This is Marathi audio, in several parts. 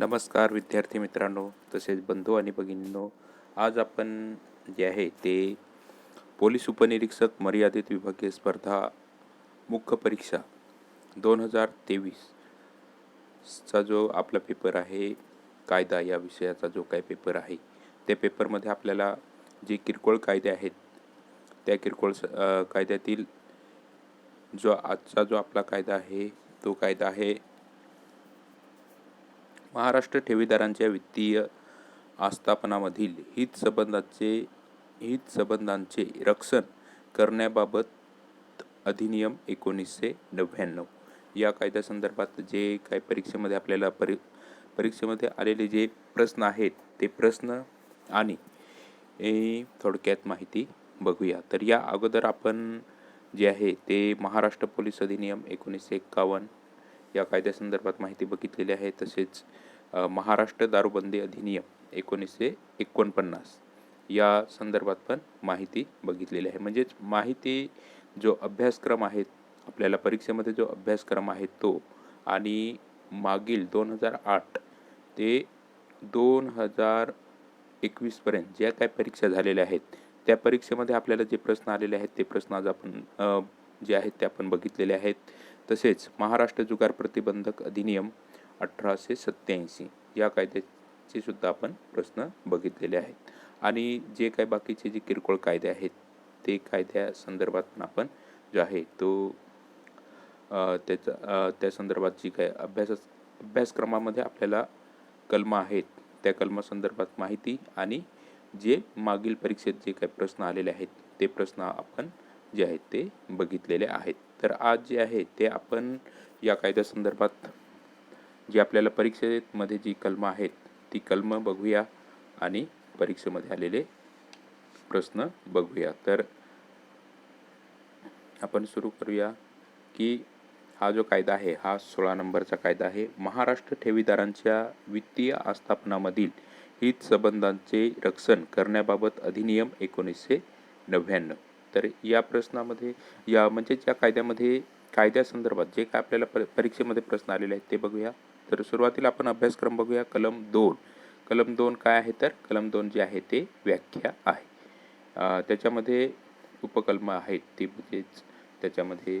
नमस्कार विद्यार्थी मित्रांनो तसेच बंधू आणि भगिनींनो आज आपण जे आहे ते पोलीस उपनिरीक्षक मर्यादित विभागीय स्पर्धा मुख्य परीक्षा दोन हजार तेवीसचा जो आपला पेपर आहे कायदा या विषयाचा जो काय पेपर आहे त्या पेपरमध्ये आपल्याला जे किरकोळ कायदे आहेत त्या किरकोळ स- कायद्यातील जो आजचा जो आपला कायदा आहे तो कायदा आहे महाराष्ट्र ठेवीदारांच्या वित्तीय आस्थापनामधील हित संबंधाचे हित संबंधांचे रक्षण करण्याबाबत अधिनियम एकोणीसशे नव्याण्णव. या कायद्यासंदर्भात जे काही परीक्षेमध्ये आपल्याला परी परीक्षेमध्ये आलेले जे प्रश्न आहेत ते प्रश्न आणि थोडक्यात माहिती बघूया. तर या अगोदर आपण जे आहे ते महाराष्ट्र पोलीस अधिनियम एकोणीसशे एक्कावन्न या कायद्यासंदर्भात माहिती बघितलेली आहे. तसेच महाराष्ट्र दारूबंदी अधिनियम एकोणीसशे एकोणपन्नास या संदर्भात पण माहिती बघितलेली आहे. म्हणजेच माहिती जो अभ्यासक्रम आहे आपल्याला परीक्षेमध्ये जो अभ्यासक्रम आहे तो आणि मागील दोन हजार आठ ते दोन हजार एकवीसपर्यंत ज्या काय परीक्षा झालेल्या आहेत त्या परीक्षेमध्ये आपल्याला जे प्रश्न आलेले आहेत ते प्रश्न आज आपण जे आहेत ते आपण बघितलेले आहेत. तसेच महाराष्ट्र जुगार प्रतिबंधक अधिनियम अठराशे सत्याऐंशी या कायद्याचे सुद्धा आपण प्रश्न बघितलेले आहेत. आणि जे काय बाकीचे जे किरकोळ कायदे आहेत ते कायद्या संदर्भात पण आपण जो आहे तो त्याचा त्या संदर्भात जी काय अभ्यास अभ्यासक्रमामध्ये आपल्याला कलमं आहेत त्या कलमासंदर्भात माहिती आणि जे मागील परीक्षेत जे काही प्रश्न आलेले आहेत ते प्रश्न आपण जे आहेत ते बघितलेले आहेत. तर आज जे आहे ते आपण या कायद्यासंदर्भात जी आपल्याला परीक्षेमध्ये जी कलमं आहेत ती कलमं बघूया आणि परीक्षेमध्ये आलेले प्रश्न बघूया. तर आपण सुरू करूया की हा जो कायदा आहे हा सोळा नंबरचा कायदा आहे. महाराष्ट्र ठेवीदारांच्या वित्तीय आस्थापनामधील हित संबंधांचे रक्षण करण्याबाबत अधिनियम एकोणीसशे नव्याण्णव. तर या प्रश्नामध्ये या म्हणजे या कायद्यामध्ये कायद्यासंदर्भात जे काय आपल्याला प परीक्षेमध्ये प्रश्न आलेले आहेत ते बघूया. तर सुरुवातीला आपण अभ्यासक्रम बघूया. कलम दोन. कलम दोन काय आहे तर? कलम दोन जे आहे ते व्याख्या आहे. त्याच्यामध्ये उपकलम आहेत ती म्हणजेच त्याच्यामध्ये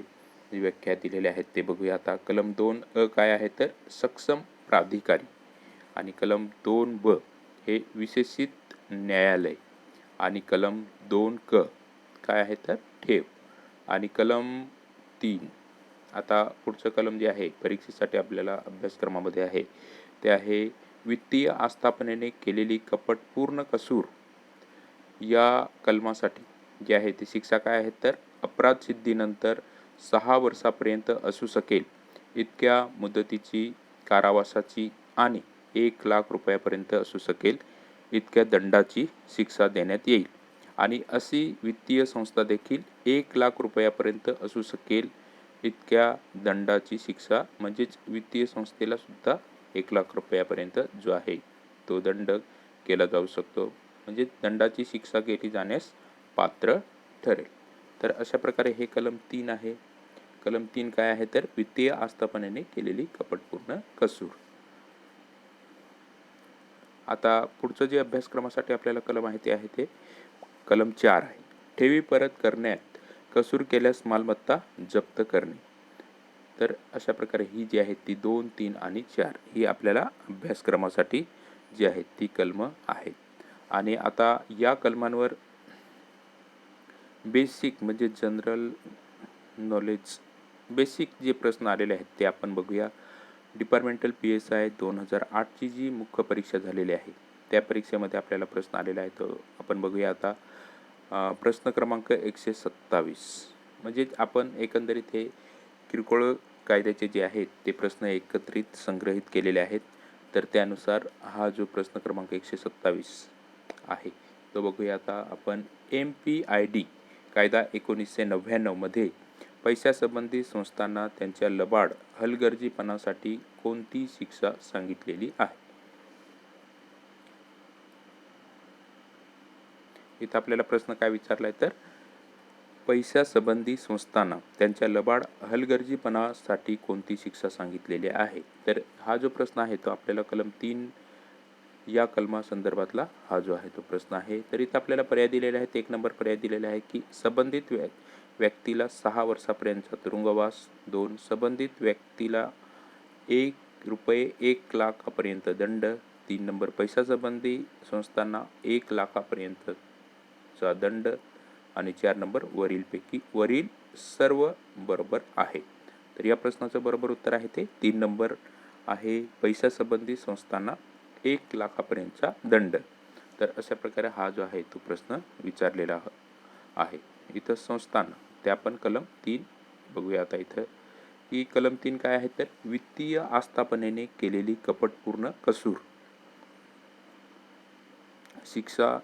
व्याख्या दिलेल्या आहेत ते बघूया आता. कलम दोन अ काय आहे तर? सक्षम प्राधिकारी. आणि कलम दोन ब हे विशेषित न्यायालय. आणि कलम दोन क काय आहे तर? ठेव. आणि कलम तीन. आता पुढचं कलम जे आहे परीक्षेसाठी आपल्याला अभ्यासक्रमामध्ये आहे ते आहे वित्तीय आस्थापनेने केलेली कपटपूर्ण कसूर. या कलमासाठी जे आहे ती शिक्षा काय आहे तर? अपराध सिद्धीनंतर सहा वर्षापर्यंत असू शकेल. इतक्या मुदतीची कारावासाची आणि एक लाख रुपयापर्यंत असू शकेल. इतक्या दंडाची शिक्षा देण्यात येईल. आणि अशी वित्तीय संस्था देखील एक लाख रुपयापर्यंत असू शकेल इतक्या दंडाची शिक्षा म्हणजेच वित्तीय संस्थेला सुद्धा एक लाख रुपयापर्यंत जो आहे तो दंड केला जाऊ शकतो. म्हणजे दंडाची शिक्षा केली जाण्यास पात्र ठरेल. तर अशा प्रकारे हे कलम तीन आहे. कलम तीन काय आहे? तर वित्तीय आस्थापनेने केलेली कपटपूर्ण कसूर. आता पुढचं जे अभ्यासक्रमासाठी आपल्याला कलम आहे ते आहे ते कलम चार आहे. ठेवी परत करण्यात कसूर केल्यास मालमत्ता जप्त करणे. तर अशा प्रकारे ही जी आहे ती दोन तीन आणि चार ही आपल्याला अभ्यासक्रमासाठी जी आहेत ती कलमं आहेत. आणि आता या कलमांवर बेसिक म्हणजे जनरल नॉलेज बेसिक जे प्रश्न आलेले आहेत ते आपण बघूया. डिपार्टमेंटल पी एस आय दोन हजार आठची जी मुख्य परीक्षा झालेली आहे त्या परीक्षेमध्ये आपल्याला प्रश्न आलेला आहे तो आपण बघूया आता. प्रश्न क्रमांक एकशे सत्तावीस. म्हणजे आपण एकंदरीत हे किरकोळ कायद्याचे जे आहेत ते प्रश्न एकत्रित संग्रहित केलेले आहेत. तर त्यानुसार हा जो प्रश्न क्रमांक एकशे सत्तावीस आहे तो बघूया आता आपण. एम पी आय डी कायदा एकोणीसशे नव्याण्णवमध्ये पैशासंबंधी संस्थांना त्यांच्या लबाड हलगर्जीपणासाठी कोणती शिक्षा सांगितलेली आहे? इथं आपल्याला प्रश्न काय विचारलाय तर पैशासंबंधी संस्थांना त्यांच्या लबाड हलगर्जीपणासाठी कोणती शिक्षा सांगितलेली आहे? तर हा जो प्रश्न आहे तो आपल्याला कलम तीन या कलमासंदर्भातला हा जो आहे तो प्रश्न आहे. तर इथं आपल्याला पर्याय दिलेले आहेत. एक नंबर पर्याय दिलेला आहे की संबंधित व्य व्यक्तीला सहा वर्षापर्यंतचा तुरुंगवास दोन संबंधित व्यक्तीला एक रुपये एक लाखापर्यंत दंड तीन नंबर पैशासंबंधी संस्थांना एक लाखापर्यंत चा दंड आणि चार नंबर वरीलपैकी वरील सर्व बरोबर आहे. तर या प्रश्नाचं बरोबर उत्तर आहे ते तीन नंबर आहे. पैशासंबंधी संस्थांना एक लाखापर्यंतचा दंड. तर अशा प्रकारे हा जो आहे तो प्रश्न विचारलेला आहे. इथं संस्थान त्या पण कलम तीन. बघूया आता इथं की कलम तीन काय आहे तर वित्तीय आस्थापनेने केलेली कपटपूर्ण कसूर. शिक्षा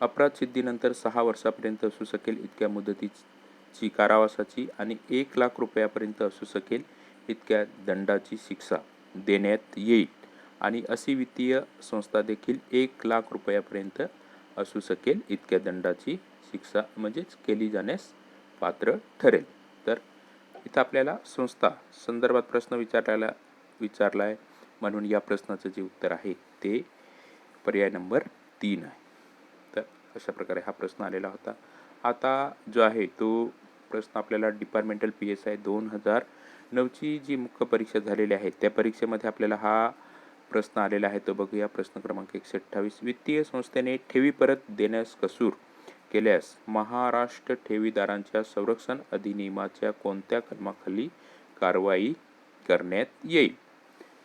अपराध सिद्धीनंतर सहा वर्षापर्यंत असू शकेल इतक्या मुदतीची कारावासाची आणि एक लाख रुपयापर्यंत असू शकेल इतक्या दंडाची शिक्षा देण्यात येईल. आणि अशी वित्तीय संस्था देखील एक लाख रुपयापर्यंत असू शकेल इतक्या दंडाची शिक्षा म्हणजेच केली जाण्यास पात्र ठरेल. तर इथं आपल्याला संस्था संदर्भात प्रश्न विचारायला विचारला आहे म्हणून या प्रश्नाचं जे उत्तर आहे ते पर्याय नंबर तीन आहे. अशा प्रकारे हा प्रश्न आलेला होता. आता जो आहे तो प्रश्न आपल्याला डिपार्टमेंटल पी एस आय दोन हजार नऊची जी मुख्य परीक्षा झालेली आहे त्या परीक्षेमध्ये आपल्याला हा प्रश्न आलेला आहे. तो बघूया. प्रश्न क्रमांक एकशे अठ्ठावीस वित्तीय संस्थेने ठेवी परत देण्यास कसूर केल्यास महाराष्ट्र ठेवीदारांच्या संरक्षण अधिनियमाच्या कोणत्या कलमाखाली कारवाई करण्यात येईल?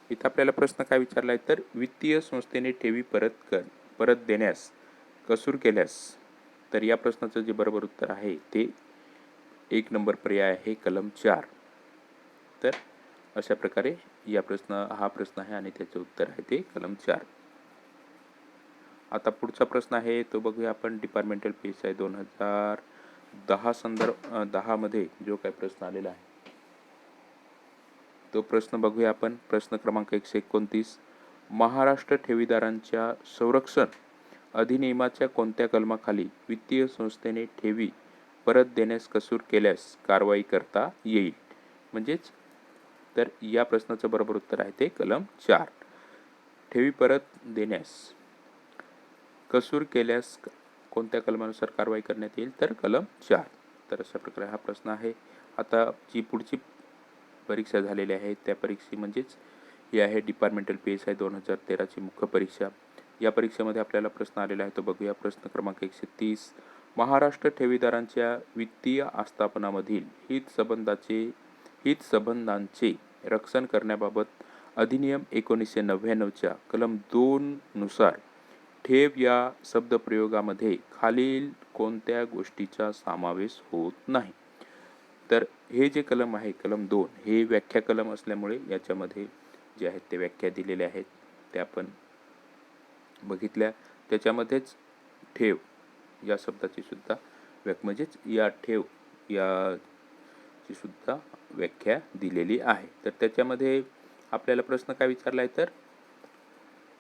इथं आपल्याला प्रश्न काय विचारला आहे तर वित्तीय संस्थेने ठेवी परत कर परत देण्यास कसूर केल्यास तर या प्रश्नाचं जे बरोबर उत्तर आहे ते एक नंबर पर्याय आहे कलम चार. तर अशा प्रकारे या प्रश्न हा प्रश्न आहे आणि त्याचे उत्तर आहे ते कलम चार. आता पुढचा प्रश्न आहे तो बघूया आपण डिपार्टमेंटल पी एस आय दोन हजार दहा संदर्भ दहामध्ये जो काही प्रश्न आलेला आहे. तो प्रश्न बघूया आपण प्रश्न क्रमांक एकशे एकोणतीस. महाराष्ट्र ठेवीदारांच्या संरक्षण अधिनियमाच्या कोणत्या कलमाखाली वित्तीय संस्थेने ठेवी परत देण्यास कसूर केल्यास कारवाई करता येईल? म्हणजेच तर या प्रश्नाचं बरोबर उत्तर आहे ते कलम चार. ठेवी परत देण्यास कसूर केल्यास कोणत्या कलमानुसार कारवाई करण्यात येईल? तर कलम चार. तर अशा प्रकारे हा प्रश्न आहे. आता जी पुढची परीक्षा झालेली आहे त्या परीक्षे म्हणजेच ही आहे डिपार्टमेंटल पी एस आय दोन हजार तेराची मुख्य परीक्षा. या परीक्षेमध्ये आपल्याला प्रश्न आलेला आहे तो बघूया. प्रश्न क्रमांक एकशे तीस. महाराष्ट्र ठेवीदारांच्या वित्तीय आस्थापनामधील हित संबंधाचे हित संबंधांचे रक्षण करण्याबाबत अधिनियम एकोणीसशे नव्याण्णवच्या कलम दोन नुसार ठेव या शब्दप्रयोगामध्ये खालील कोणत्या गोष्टीचा समावेश होत नाही? तर हे जे कलम आहे कलम दोन हे व्याख्या कलम असल्यामुळे याच्यामध्ये जे आहेत ते व्याख्या दिलेल्या आहेत. त्या आपण बघितल्या त्याच्यामध्येच ठेव. या शब्दाची सुद्धा व्याख म्हणजेच या ठेव या ची सुद्धा व्याख्या दिलेली आहे. तर त्याच्यामध्ये आपल्याला प्रश्न काय विचारला आहे तर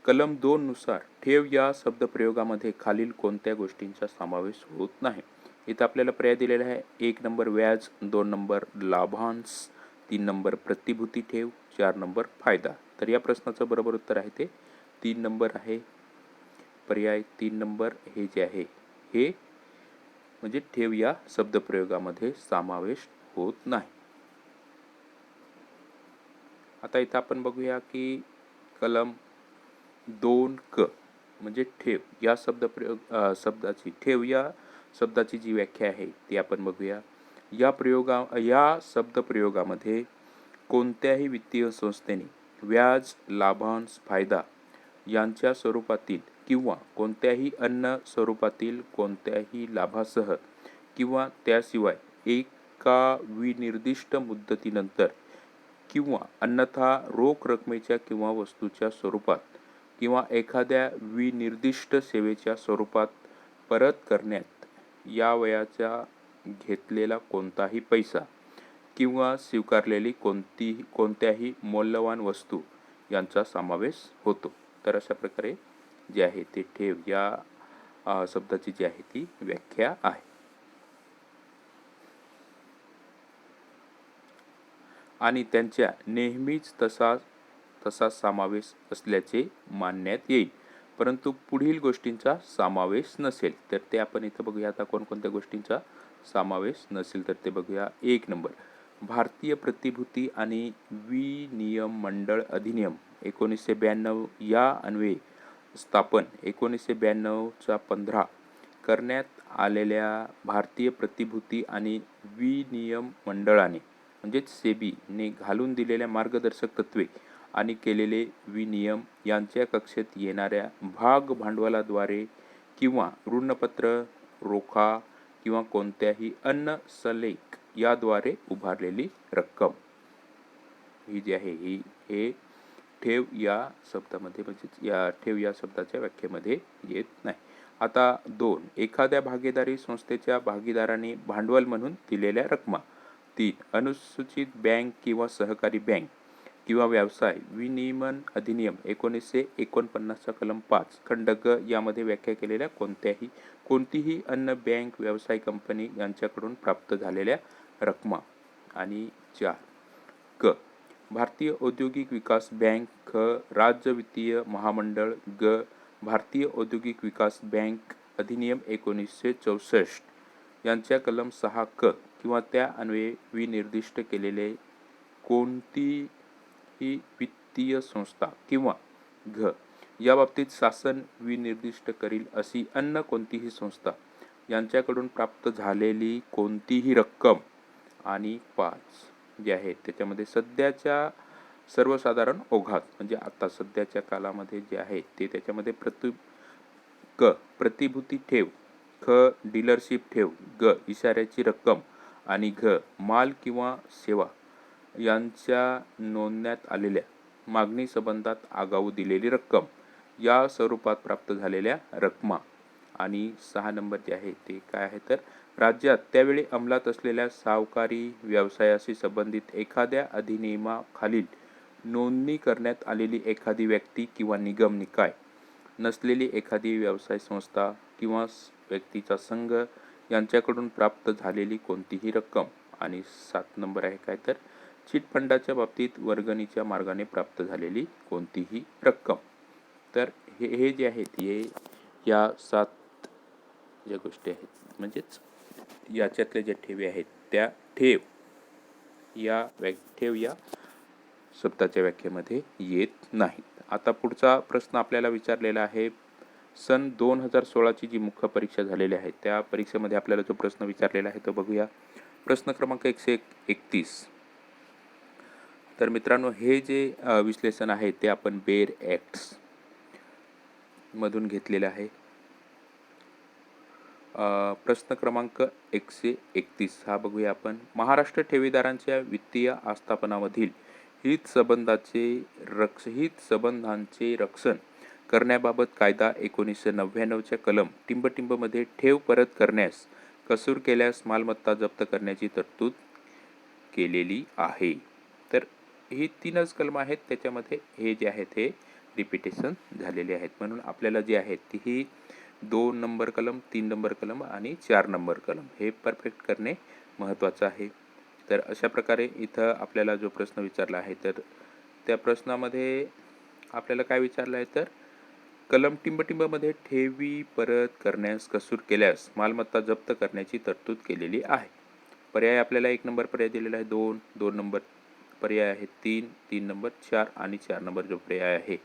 कलम दोन नुसार ठेव या शब्दप्रयोगामध्ये खालील कोणत्या गोष्टींचा समावेश होत नाही? इथं आपल्याला पर्याय दिलेला आहे. एक नंबर व्याज दोन नंबर लाभांश तीन नंबर प्रतिभूती ठेव चार नंबर फायदा. तर या प्रश्नाचं बरोबर उत्तर आहे ते तीन नंबर आहे पर्याय तीन नंबर हे जे आहे हे म्हणजे ठेव या शब्दप्रयोगामध्ये समावेश होत नाही. आता इथं आपण बघूया की कलम दोन क म्हणजे ठेव या शब्दप्रयोग शब्दाची ठेव या शब्दाची जी व्याख्या आहे ती आपण बघूया. या प्रयोगा या शब्दप्रयोगामध्ये कोणत्याही वित्तीय संस्थेने व्याज लाभांश फायदा यांच्या स्वरूपातील किंवा कोणत्याही अन्न स्वरूपातील कोणत्याही लाभासह किंवा त्याशिवाय एका विनिर्दिष्ट मुदतीनंतर किंवा अन्यथा रोख रकमेच्या किंवा वस्तूच्या स्वरूपात किंवा एखाद्या विनिर्दिष्ट सेवेच्या स्वरूपात परत करण्यात या वयाचा घेतलेला कोणताही पैसा किंवा स्वीकारलेली कोणतीही कोणत्याही मौल्यवान वस्तू यांचा समावेश होतो. तर अशा प्रकारे जे आहे ते ठेव. या शब्दाची जी आहे ती व्याख्या आहे. आणि त्यांच्या नेहमीच तसा तसा समावेश असल्याचे मानण्यात येईल. परंतु पुढील गोष्टींचा समावेश नसेल तर ते आपण इथं बघूया. आता कोणकोणत्या गोष्टींचा समावेश नसेल तर ते बघूया. एक नंबर. भारतीय प्रतिभूती आणि विनियम मंडळ अधिनियम एकोणीसशे ब्याण्णव या अन्वये स्थापन एकोणीसशे ब्याण्णवचा पंधरा करण्यात आलेल्या भारतीय प्रतिभूती आणि विनियम मंडळाने म्हणजेच सेबीने घालून दिलेल्या मार्गदर्शक तत्वे आणि केलेले विनियम यांच्या कक्षेत येणाऱ्या भाग भांडवलाद्वारे किंवा ऋणपत्र रोखा किंवा कोणत्याही अन्न सलेख याद्वारे उभारलेली रक्कम. ही जी आहे ही हे ठेव या शब्दामध्ये म्हणजेच या ठेव या शब्दाच्या व्याख्येमध्ये येत नाही. आता दोन. एखाद्या भागीदारी संस्थेच्या भागीदारांनी भांडवल म्हणून दिलेल्या रकमा. तीन. अनुसूचित बँक किंवा सहकारी बँक किंवा व्यवसाय विनियमन अधिनियम एकोणीसशे एकोणपन्नासचा कलम पाच खंड ग यामध्ये व्याख्या केलेल्या कोणत्याही कोणतीही अन्न बँक व्यवसाय कंपनी यांच्याकडून प्राप्त झालेल्या रकमा. आणि चार. भारतीय औद्योगिक विकास बँक ख राज्य वित्तीय महामंडळ ग भारतीय औद्योगिक विकास बँक अधिनियम एकोणीसशे चौसष्ट. यांच्या कलम सहा क किंवा त्या अन्वये विनिर्दिष्ट केलेले कोणतीही वित्तीय संस्था किंवा घ याबाबतीत शासन विनिर्दिष्ट करील अशी अन्य कोणतीही संस्था यांच्याकडून प्राप्त झालेली कोणतीही रक्कम आणि पाच. जे आहे त्याच्यामध्ये सध्याच्या सर्वसाधारण ओघात म्हणजे आता सध्याच्या कालामध्ये जे आहे ते त्याच्यामध्ये प्रति क प्रतिभूती ठेव ख डीलरशिप ठेव ग इशाऱ्याची रक्कम आणि घ माल किंवा सेवा यांच्या नोंदण्यात आलेल्या मागणी संबंधात आगाऊ दिलेली रक्कम या स्वरूपात प्राप्त झालेल्या रकमा आणि सहा नंबर जे आहे ते काय आहे तर राज्यात त्यावेळी अंमलात असलेल्या सावकारी व्यवसायाशी संबंधित एखाद्या अधिनियमाखालील नोंदणी करण्यात आलेली एखादी व्यक्ती किंवा निगम निकाय नसलेली एखादी व्यवसाय संस्था किंवा व्यक्तीचा संघ यांच्याकडून प्राप्त झालेली कोणतीही रक्कम आणि सात नंबर आहे काय तर चिट फंडाच्या बाबतीत वर्गणीच्या मार्गाने प्राप्त झालेली कोणतीही रक्कम. तर हे हे जे आहेत हे या सात ज्या गोष्टी आहेत म्हणजेच याच्यातल्या ज्या ठेवी आहेत त्या ठेव. या व्या ठेव या शब्दाच्या व्याख्येमध्ये येत नाहीत. आता पुढचा प्रश्न आपल्याला विचारलेला आहे. सन दोन हजार सोळाची जी मुख्य परीक्षा झालेली आहे त्या परीक्षेमध्ये आपल्याला जो प्रश्न विचारलेला आहे तो बघूया. प्रश्न क्रमांक एकशे एक एकतीस. तर मित्रांनो हे जे विश्लेषण आहे ते आपण बेर ॲक्ट्स मधून घेतलेलं आहे. प्रश्न क्रमांक एकशे एकतीस. हा बघूया आपण. महाराष्ट्र ठेवीदारांच्या वित्तीय आस्थापनामधील हित संबंधाचे रक्ष हित संबंधांचे रक्षण करण्याबाबत कायदा एकोणीसशे नव्याण्णवच्या कलम टिंबटिंबमध्ये ठेव परत करण्यास कसूर केल्यास मालमत्ता जप्त करण्याची तरतूद केलेली आहे. तर ही तीनच कलम आहेत. त्याच्यामध्ये हे जे आहेत हे रिपिटेशन झालेले आहेत. म्हणून आपल्याला जे आहेत ती ही दोन नंबर कलम तीन नंबर कलम आणि चार नंबर कलम हे परफेक्ट करणे महत्त्वाचं आहे. तर अशा प्रकारे इथं आपल्याला जो प्रश्न विचारला आहे तर त्या प्रश्नामध्ये आपल्याला काय विचारलं आहे तर कलम टिंबटिंबमध्ये ठेवी परत करण्यास कसूर केल्यास मालमत्ता जप्त करण्याची तरतूद केलेली आहे. पर्याय आपल्याला एक नंबर पर्याय दिलेला आहे दोन दोन नंबर पर्याय आहे तीन तीन नंबर चार आणि चार नंबर जो पर्याय आहे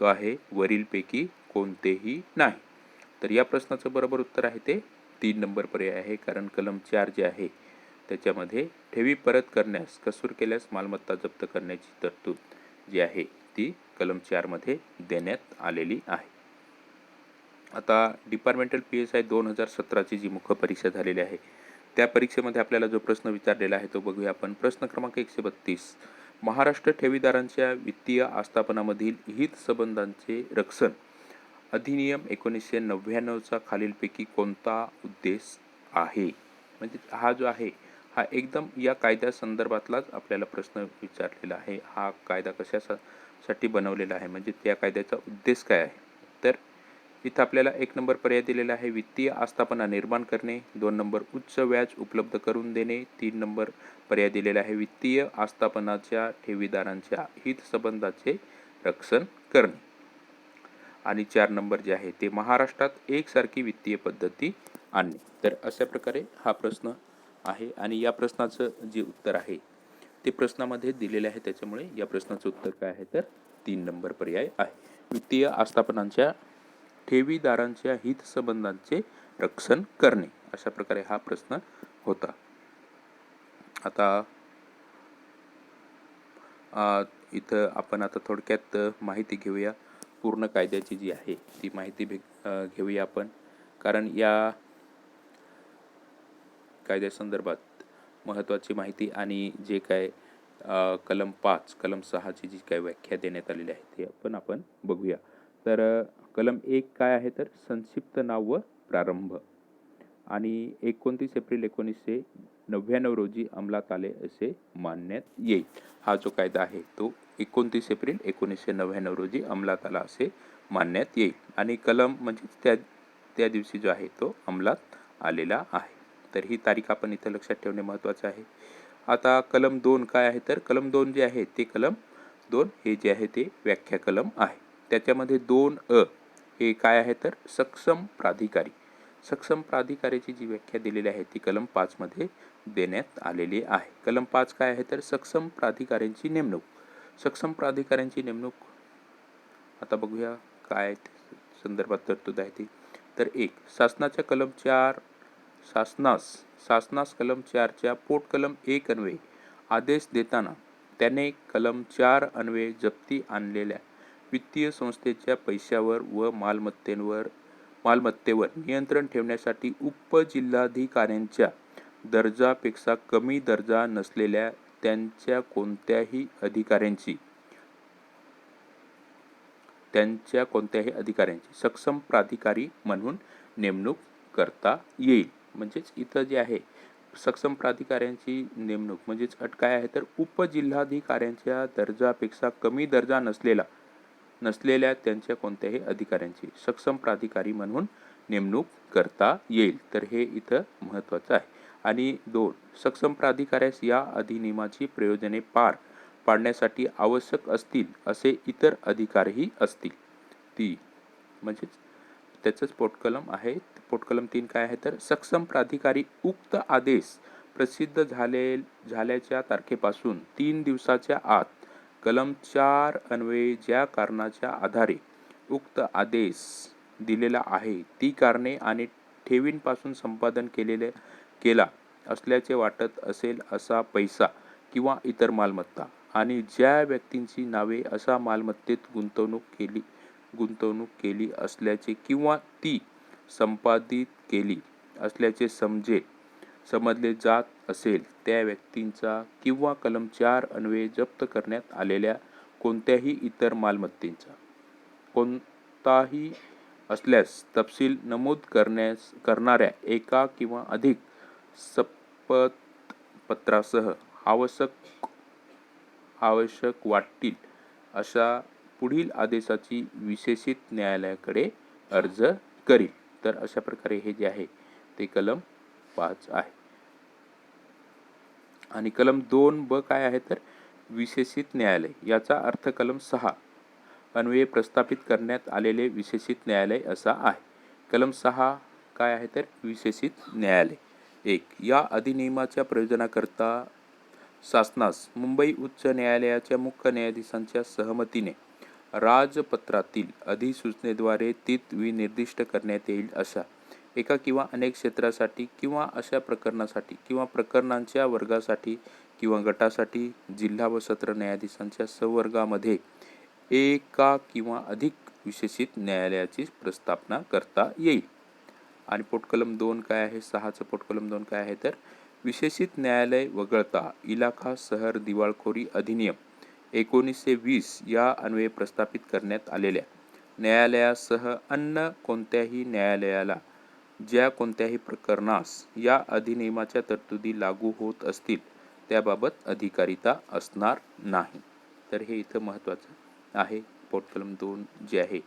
तो आहे वरीलपैकी कोणतेही नाही. तर या प्रश्नाचं बरोबर उत्तर आहे ते तीन नंबर पर्याय आहे कारण कलम चार जे आहे त्याच्यामध्ये ठेवी परत करण्यास कसूर केल्यास मालमत्ता जप्त करण्याची तरतूद जी आहे ती कलम चारमध्ये देण्यात आलेली आहे. आता डिपार्टमेंटल पी एस आय दोन हजार सतराची जी मुख्य परीक्षा झालेली आहे त्या परीक्षेमध्ये आपल्याला जो प्रश्न विचारलेला आहे तो बघूया आपण. प्रश्न क्रमांक एकशे बत्तीस. महाराष्ट्र ठेवीदारांच्या वित्तीय आस्थापनामधील हित संबंधांचे रक्षण अधिनियम एकोणीसशे नव्याण्णवचा खालीलपैकी कोणता उद्देश आहे? म्हणजे हा जो आहे हा एकदम या कायद्यासंदर्भातलाच आपल्याला प्रश्न विचारलेला आहे. हा कायदा कशासाठी बनवलेला आहे? म्हणजे त्या कायद्याचा उद्देश काय आहे? तर इथं आपल्याला एक नंबर पर्याय दिलेला आहे. वित्तीय आस्थापना निर्माण करणे दोन नंबर उच्च व्याज उपलब्ध करून देणे तीन नंबर पर्याय दिलेला आहे वित्तीय आस्थापनाच्या ठेवीदारांच्या हितसंबंधाचे रक्षण करणे. आणि चार नंबर जे आहे ते महाराष्ट्रात एकसारखी वित्तीय पद्धती आणणे तर अशा प्रकारे हा प्रश्न आहे आणि या प्रश्नाचं जे उत्तर आहे ते प्रश्नामध्ये दिलेले आहे. त्याच्यामुळे या प्रश्नाचं उत्तर काय आहे तर तीन नंबर पर्याय आहे. वित्तीय आस्थापनांच्या ठेवीदारांच्या हितसंबंधांचे रक्षण करणे अशा प्रकारे हा प्रश्न होता. आता इथं आपण आता थोडक्यात माहिती घेऊया. पूर्ण कायद्याची जी आहे ती माहिती भे घेऊया आपण. कारण या कायद्यासंदर्भात महत्त्वाची माहिती आणि जे काय कलम पाच कलम सहाची जी काय व्याख्या देण्यात आलेली आहे ते पण आपण बघूया. तर कलम एक काय आहे तर संक्षिप्त नाव व प्रारंभ. आणि एकोणतीस एप्रिल एकोणीसशे नव्याण्णव रोजी अंमलात आले असे मानण्यात येईल. हा जो कायदा आहे तो एकोणतीस एप्रिल एकोणीसशे नव्याण्णव रोजी अंमलात आला असे मानण्यात येईल. आणि कलम म्हणजे त्या त्या दिवशी जो आहे तो अंमलात आलेला आहे. तर ही तारीख आपण इथं लक्षात ठेवणे महत्त्वाचं आहे. आता कलम दोन काय आहे तर कलम दोन जे आहे ते कलम दोन हे जे आहे ते व्याख्या कलम आहे. त्याच्यामध्ये दोन अ हे काय आहे तर सक्षम प्राधिकारी. सक्षम प्राधिकाऱ्याची जी व्याख्या दिलेली आहे ती कलम पाचमध्ये देण्यात आलेली आहे. कलम पाच काय आहे तर सक्षम प्राधिकाऱ्यांची नेमणूक. सक्षम प्राधिकाऱ्यांची नेमणूक. आता बघूया काय संदर्भात तरतूद आहे ती. तर एक शासनाच्या कलम चार शासनास शासनास कलम चारच्या पोट कलम एक अन्वये आदेश देताना त्याने कलम चार अन्वये जप्ती आणलेल्या वित्तीय संस्थेच्या पैशावर व मालमत्तेवर मालमत्तेवर नियंत्रण ठेवण्यासाठी उपजिल्हाधिकाऱ्यांच्या दर्जापेक्षा कमी दर्जा नसलेल्या त्यांच्या कोणत्याही अधिकाऱ्यांची त्यांच्या कोणत्याही अधिकाऱ्यांची सक्षम प्राधिकारी म्हणून नेमणूक करता येईल. म्हणजेच इथं जे आहे सक्षम प्राधिकाऱ्यांची नेमणूक म्हणजेच अट काय आहे तर उपजिल्हाधिकाऱ्यांच्या दर्जापेक्षा कमी दर्जा नसलेला नसलेल्या त्यांच्या कोणत्याही अधिकाऱ्यांची सक्षम प्राधिकारी म्हणून नेमणूक करता येईल. तर हे इथं महत्त्वाचं आहे. आणि दोन सक्षम प्राधिकाऱ्यास या अधिनियमाची प्रयोजने पार पाडण्यासाठी आवश्यक असतील असे इतर अधिकारही असतील. ती म्हणजेच त्याचंच पोटकलम आहे. पोटकलम तीन काय आहे तर सक्षम प्राधिकारी उक्त आदेश प्रसिद्ध झाले झाल्याच्या तारखेपासून तीन दिवसाच्या आत कलम चार अन्वये ज्या कारणाच्या आधारे उक्त आदेश दिलेला आहे ती कारणे आणि ठेवींपासून संपादन केलेले केला असल्याचे वाटत असेल असा पैसा किंवा इतर मालमत्ता. आणि ज्या व्यक्तींची नावे अशा मालमत्तेत गुंतवणूक केली गुंतवणूक केली असल्याचे किंवा ती संपादित केली असल्याचे समजे समजले जात असेल त्या व्यक्तींचा किंवा कलम चार अन्वये जप्त करण्यात आलेल्या कोणत्याही इतर मालमत्तेचा. कोणताही असल्यास तपशील नमूद करण्यास करणाऱ्या एका किंवा अधिक शपथपत्रासह आवश्यक आवश्यक वाटतील अशा पुढील आदेशाची विशेषित न्यायालयाकडे अर्ज करील. तर अशा प्रकारे हे जे आहे ते कलम पाच आहे. आणि कलम दोन ब काय आहे तर? विशेषित न्यायालय. याचा अर्थ कलम सहा. अन्वये प्रस्थापित करण्यात आलेले विशेषित न्यायालय असा आहे. कलम सहा काय आहे तर? विशेषित न्यायालय. एक या अधिनियमाच्या प्रयोजनाकरता शासनास मुंबई उच्च न्यायालयाच्या मुख्य न्यायाधीशांच्या सहमतीने राजपत्रातील अधिसूचनेद्वारे तीत विनिर्दिष्ट करण्यात येईल अशा एका किंवा अनेक क्षेत्रासाठी किंवा अशा प्रकरणासाठी किंवा प्रकरणांच्या वर्गासाठी किंवा गटासाठी जिल्हा व सत्र न्यायाधीशांच्या संवर्गामध्ये एका किंवा अधिक विशेषित न्यायालयाची प्रस्थापना करता येईल. आणि पोटकलम दोन काय आहे? सहाचं पोटकलम दोन काय आहे? तर विशेषित न्यायालय वगळता इलाखा शहर दिवाळखोरी अधिनियम एकोणीसशे वीस या अन्वये प्रस्थापित करण्यात आलेल्या. न्यायालयासह अन्य कोणत्याही न्यायालयाला ज्या कोणत्याही प्रकरणास या अधिनियमाच्या तरतुदी लागू होत असतील त्याबाबत अधिकारिता असणार नाही. तर हे इथं महत्त्वाचं आहे. पोटकलम दोन जे आहे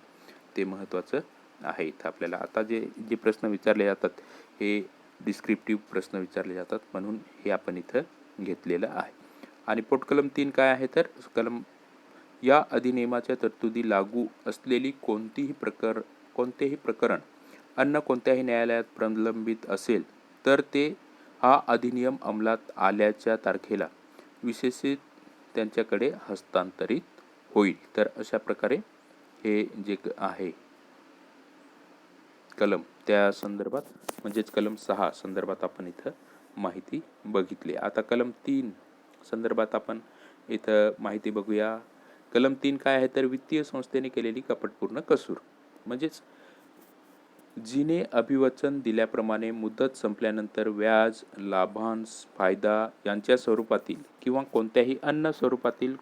ते महत्त्वाचं आहे इथं आपल्याला आता जे जे प्रश्न विचारले जातात हे डिस्क्रिप्टिव्ह प्रश्न विचारले जातात. म्हणून हे आपण इथं घेतलेलं आहे. आणि पोटकलम तीन काय आहे तर? कलम या अधिनियमाच्या तरतुदी लागू असलेली कोणतीही प्रकर कोणतेही प्रकरण अन्न कोणत्याही न्यायालयात प्रलंबित असेल तर ते हा अधिनियम अंमलात आल्याच्या तारखेला विशेषित त्यांच्याकडे हस्तांतरित होईल. तर अशा प्रकारे हे जे क- आहे कलम. त्या संदर्भात म्हणजेच कलम सहा संदर्भात आपण इथं माहिती बघितली. आता कलम तीन संदर्भात आपण इथं माहिती बघूया. कलम तीन काय आहे? तर वित्तीय संस्थेने केलेली कपटपूर्ण कसूर. म्हणजेच जिने अभिवचन दिल्याप्रमाणे मुदत संपल्यानंतर व्याज लाभांश फायदा यांच्या स्वरूपातील किंवा कोणत्याही अन्न स्वरूपातील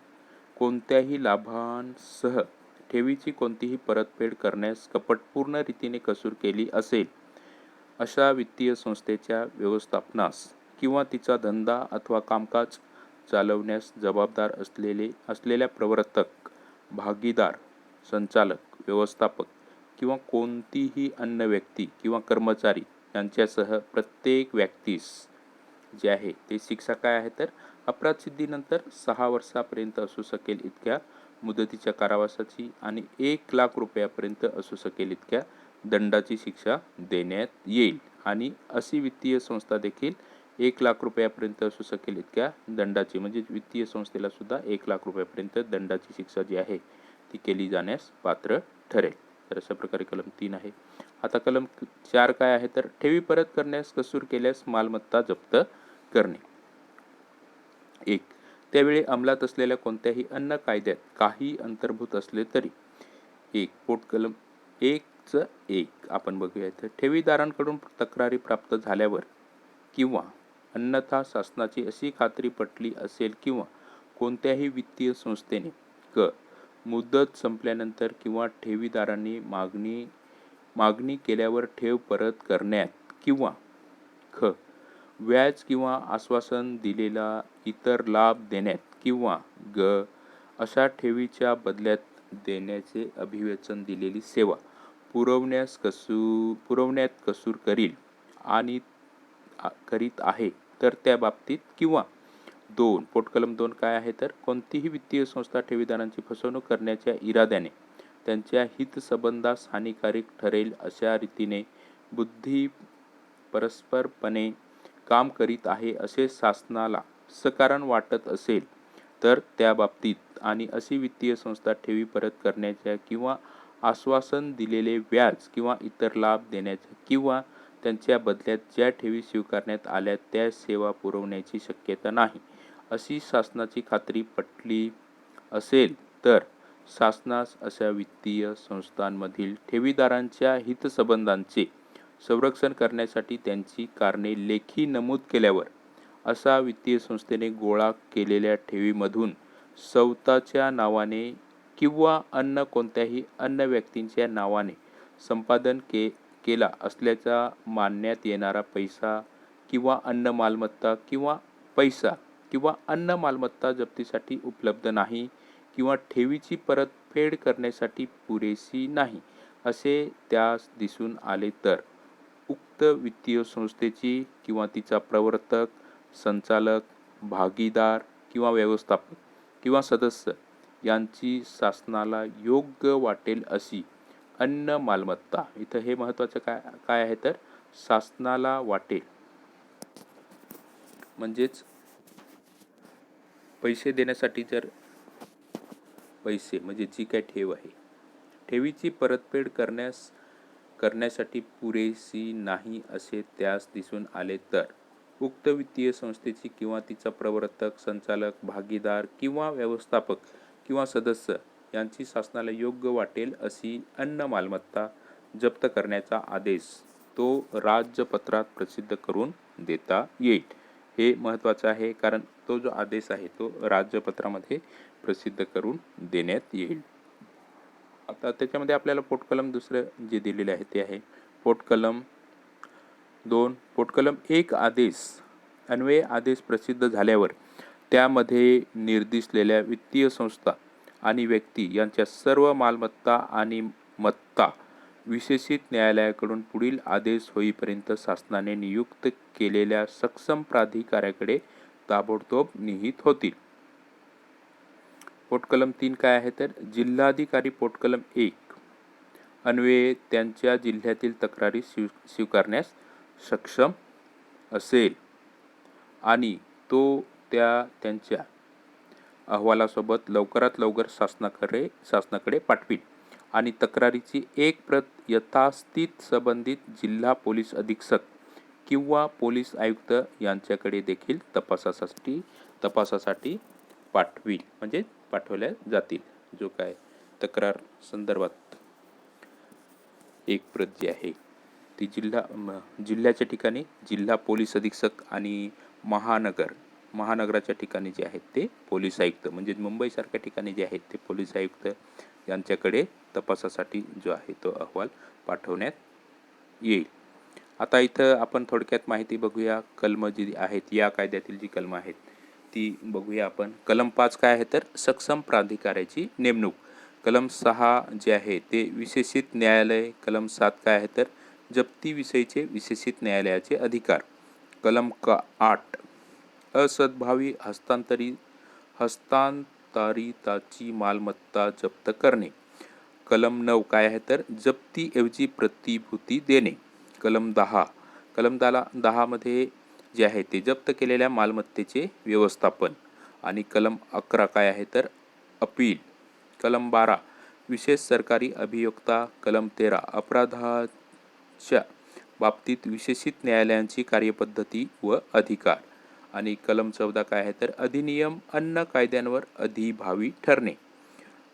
कोणत्याही लाभांसह ठेवीची कोणतीही परतफेड करण्यास कपटपूर्ण रीतीने कसूर केली असेल अशा वित्तीय संस्थेच्या व्यवस्थापनास किंवा तिचा धंदा अथवा कामकाज चालवण्यास जबाबदार असलेले असलेल्या प्रवर्तक भागीदार संचालक व्यवस्थापक किंवा कोणतीही अन्य व्यक्ती किंवा कर्मचारी यांच्यासह प्रत्येक व्यक्तीस जे आहे ते शिक्षा काय आहे तर अपराध सिद्धीनंतर सहा वर्षापर्यंत असू शकेल इतक्या मुदतीच्या कारावासाची आणि एक लाख रुपयापर्यंत असू शकेल इतक्या दंडाची शिक्षा देण्यात येईल. आणि अशी वित्तीय संस्था देखील एक लाख रुपयापर्यंत असू शकेल इतक्या दंडाची म्हणजे वित्तीय संस्थेला सुद्धा एक लाख रुपयापर्यंत दंडाची शिक्षा जी आहे ती केली जाण्यास पात्र ठरेल. तर अशा प्रकारे कलम तीन आहे. आता कलम चार काय आहे? तर ठेवी परत करण्यास कसूर केल्यास मालमत्ता जप्त करणे. एक त्यावेळी अंमलात असलेल्या कोणत्याही अन्न कायद्यात काही अंतर्भूत असले तरी एक पोट कलम एकचं एक आपण बघूया. तर ठेवीदारांकडून तक्रारी प्राप्त झाल्यावर किंवा अन्यथा शासनाची अशी खात्री पटली असेल किंवा कोणत्याही वित्तीय संस्थेने क मुदत संपल्यानंतर किंवा ठेवीदारांनी मागणी मागणी केल्यावर ठेव परत करण्यात किंवा ख व्याज किंवा आश्वासन दिलेला इतर लाभ देण्यात किंवा ग अशा ठेवीच्या बदल्यात देण्याचे अभिवचन दिलेली सेवा पुरवण्यास कसू पुरवण्यात कसूर करील आणि करीत आहे तर त्या बाबतीत किंवा दोन पोटकलम दोन काय आहे तर कोणतीही वित्तीय संस्था ठेवीदारांची फसवणूक करण्याच्या इराद्याने त्यांच्या हितसंबंधास हानिकारक ठरेल अशा रीतीने बुद्धी परस्परपणे काम करीत आहे असे शासनाला सकारण वाटत असेल तर त्या बाबतीत आणि अशी वित्तीय संस्था ठेवी परत करण्याच्या किंवा आश्वासन दिलेले व्याज किंवा इतर लाभ देण्याच्या किंवा त्यांच्या बदल्यात ज्या ठेवी स्वीकारण्यात आल्या त्या सेवा पुरवण्याची शक्यता नाही. अशी शासनाची खात्री पटली असेल तर शासनास अशा वित्तीय संस्थांमधील ठेवीदारांच्या हितसंबंधांचे संरक्षण करण्यासाठी त्यांची कारणे लेखी नमूद केल्यावर असा वित्तीय संस्थेने गोळा केलेल्या ठेवीमधून स्वतःच्या नावाने किंवा अन्य कोणत्याही अन्य व्यक्तींच्या नावाने संपादन के केला असल्याचा मानण्यात येणारा पैसा किंवा अन्न मालमत्ता किंवा पैसा किंवा अन्न मालमत्ता जप्तीसाठी उपलब्ध नाही किंवा ठेवीची परतफेड करण्यासाठी पुरेशी नाही असे त्यास दिसून आले तर. उक्त वित्तीय संस्थेची किंवा तिचा प्रवर्तक संचालक भागीदार किंवा व्यवस्थापक किंवा सदस्य यांची शासनाला योग्य वाटेल अशी अन्न मालमत्ता. इथं हे महत्त्वाचं काय काय आहे तर शासनाला वाटेल. म्हणजेच पैसे देण्यासाठी जर पैसे म्हणजे जी काय ठेव आहे ठेवीची परतफेड करण्यास करण्यासाठी पुरेशी नाही असे त्यास दिसून आले तर. उक्त वित्तीय संस्थेची किंवा तिचा प्रवर्तक संचालक भागीदार किंवा व्यवस्थापक किंवा सदस्य यांची शासनाला योग्य वाटेल अशी अन्न मालमत्ता जप्त करण्याचा आदेश तो राज्यपत्रात प्रसिद्ध करून देता येईल. हे महत्त्वाचं आहे कारण तो जो आदेश आहे तो राज्यपत्रामध्ये प्रसिद्ध करून देण्यात येईल. आता त्याच्यामध्ये आपल्याला पोटकलम दुसरं जे दिलेले आहे ते आहे. पोटकलम दोन पोटकलम एक आदेश अन्वय आदेश प्रसिद्ध झाल्यावर त्यामध्ये निर्दिसलेल्या वित्तीय संस्था आणि व्यक्ती यांच्या सर्व मालमत्ता आणि मत्ता विशेषित न्यायालयाकडून पुढील आदेश होईपर्यंत शासनाने नियुक्त केलेल्या सक्षम प्राधिकाऱ्याकडे ताबडतोब निहित होतील. पोटकलम तीन काय आहे तर जिल्हाधिकारी पोटकलम एक. अन्वये त्यांच्या जिल्ह्यातील तक्रारी स्वी स्वीकारण्यास सक्षम असेल. आणि तो त्या त्यांच्या अहवालासोबत लवकरात लवकर शासनाकडे शासनाकडे पाठवीन. आणि तक्रारीची एक प्रत यथास्थित संबंधित जिल्हा पोलीस अधीक्षक किंवा पोलीस आयुक्त यांच्याकडे देखील तपासासाठी तपासासाठी पाठवील म्हणजे पाठवल्या जातील. जो काय तक्रार संदर्भात एक प्रत जी आहे. ती जिल्हा जिल्ह्याच्या ठिकाणी जिल्हा पोलीस अधीक्षक आणि महानगर महानगराच्या ठिकाणी जे आहेत ते पोलीस आयुक्त म्हणजे मुंबईसारख्या ठिकाणी जे आहेत ते पोलीस आयुक्त यांच्याकडे तपासासाठी जो आहे तो अहवाल पाठवण्यात येईल. आता इथं आपण थोडक्यात माहिती बघूया कलम जी आहेत या कायद्यातील जी कलमं आहेत ती बघूया आपण. कलम पाच काय आहे तर? सक्षम प्राधिकाऱ्याची नेमणूक. कलम सहा जे आहे ते विशेषित न्यायालय. कलम सात काय आहे तर? जप्तीविषयीचे विशेषित न्यायालयाचे अधिकार. कलम का आठ. असद्भावी हस्तांतरित हस्तांतरिताची मालमत्ता जप्त करणे. कलम नऊ काय आहे तर? जप्तीऐवजी प्रतिभूती देणे. कलम दहा. कलम दहा दहामध्ये जे आहे ते जप्त केलेल्या मालमत्तेचे व्यवस्थापन. आणि कलम अकरा काय आहे तर? अपील. कलम बारा. विशेष सरकारी अभियोक्ता कलम तेरा. अपराधाच्या बाबतीत विशेषित न्यायालयांची कार्यपद्धती व अधिकार. आणि कलम चौदा काय आहे तर? अधिनियम अन्न कायद्यांवर अधिभावी ठरणे.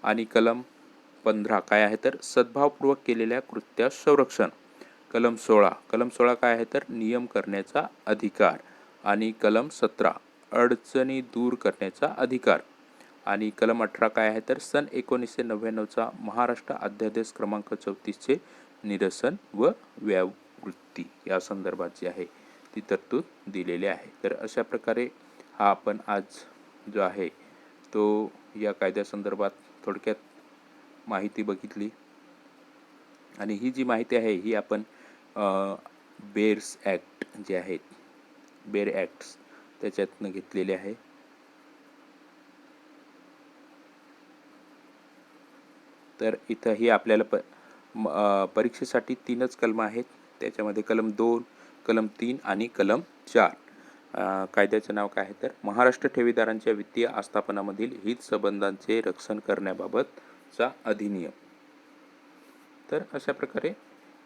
आणि कलम पंधरा काय आहे तर? सद्भावपूर्वक केलेल्या कृत्या संरक्षण. कलम सोळा. कलम सोळा काय आहे तर? नियम करण्याचा अधिकार आणि कलम सतरा अडचणी दूर करण्याचा अधिकार. आणि कलम अठरा काय आहे तर? सन एकोणीसशे नव्याण्णवचा महाराष्ट्र अध्यादेश क्रमांक चौतीसचे निरसन व व्यावृत्ती या संदर्भात जी आहे ती तरतूद दिलेली आहे. तर अशा प्रकारे हा आपण आज जो आहे तो या कायद्यासंदर्भात थोडक्यात माहिती बघितली. आणि ही जी माहिती आहे ही आपण बेर्स ॲक्ट जे आहेत बेर ॲक्ट्स त्याच्यातनं घेतलेले आहे. तर इथंही आपल्याला प परीक्षेसाठी तीनच कलम आहेत. त्याच्यामध्ये कलम दोन कलम तीन आणि कलम चार. कायद्याचं नाव काय आहे तर महाराष्ट्र ठेवीदारांच्या वित्तीय आस्थापनामधील हित संबंधांचे रक्षण करण्याबाबतचा अधिनियम. तर अशा प्रकारे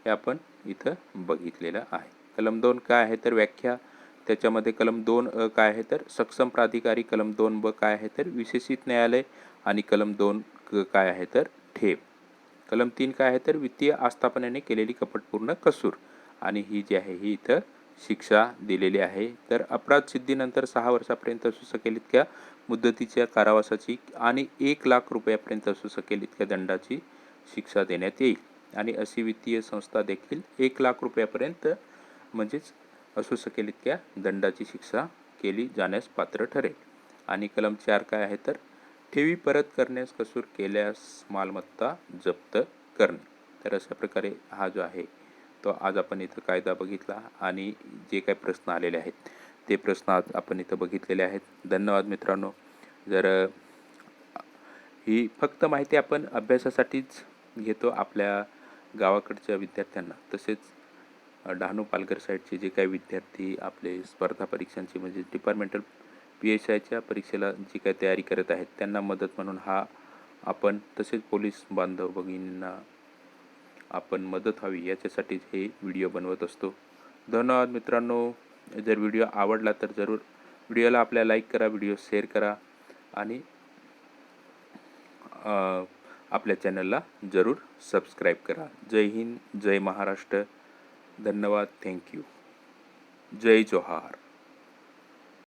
हे आपण इथं बघितलेलं आहे. कलम दोन काय आहे तर व्याख्या त्याच्यामध्ये कलम दोन अ, काय आहे तर सक्षम प्राधिकारी कलम दोन ब काय आहे तर विशेषित न्यायालय आणि कलम दोन क काय आहे तर ठेव कलम तीन काय आहे तर वित्तीय आस्थापनाने केलेली कपटपूर्ण कसूर आणि ही जी आहे ही इथं शिक्षा दिलेली आहे. तर अपराध सिद्धीनंतर सहा वर्षापर्यंत असू शकेल इतक्या मुदतीच्या कारावासाची आणि एक लाख रुपयापर्यंत असू शकेल इतक्या दंडाची शिक्षा देण्यात येईल. आणि अशी वित्तीय संस्था देखील एक लाख रुपयापर्यंत म्हणजेच असू शकेल इतक्या दंडाची शिक्षा केली जाण्यास पात्र ठरेल. आणि कलम चार काय आहे तर ठेवी परत करण्यास कसूर केल्यास मालमत्ता जप्त करणे. तर अशा प्रकारे हा जो आहे तो आज आपण इथं कायदा बघितला आणि जे काही प्रश्न आलेले आहेत ते प्रश्न आज आपण इथं बघितलेले आहेत. धन्यवाद मित्रांनो. जर ही फक्त माहिती आपण अभ्यासासाठीच घेतो आपल्या गावाकडच्या विद्यार्थ्यांना तसेच डहाणू पालघर साईडचे जे काही विद्यार्थी आपले स्पर्धा परीक्षांची म्हणजे डिपार्टमेंटल पी एस आयच्या परीक्षेला जी काही तयारी करत आहेत त्यांना मदत म्हणून हा आपण तसेच पोलीस बांधव भगिनींना आपण मदत हवी याच्यासाठीच हे व्हिडिओ बनवत असतो. धन्यवाद मित्रांनो. जर व्हिडिओ आवडला तर जरूर व्हिडिओला आपल्या लाईक करा व्हिडिओ शेअर करा आणि आपल्या चॅनलला जरूर सबस्क्राईब करा. जय हिंद जय महाराष्ट्र. धन्यवाद. थँक्यू जय जोहार.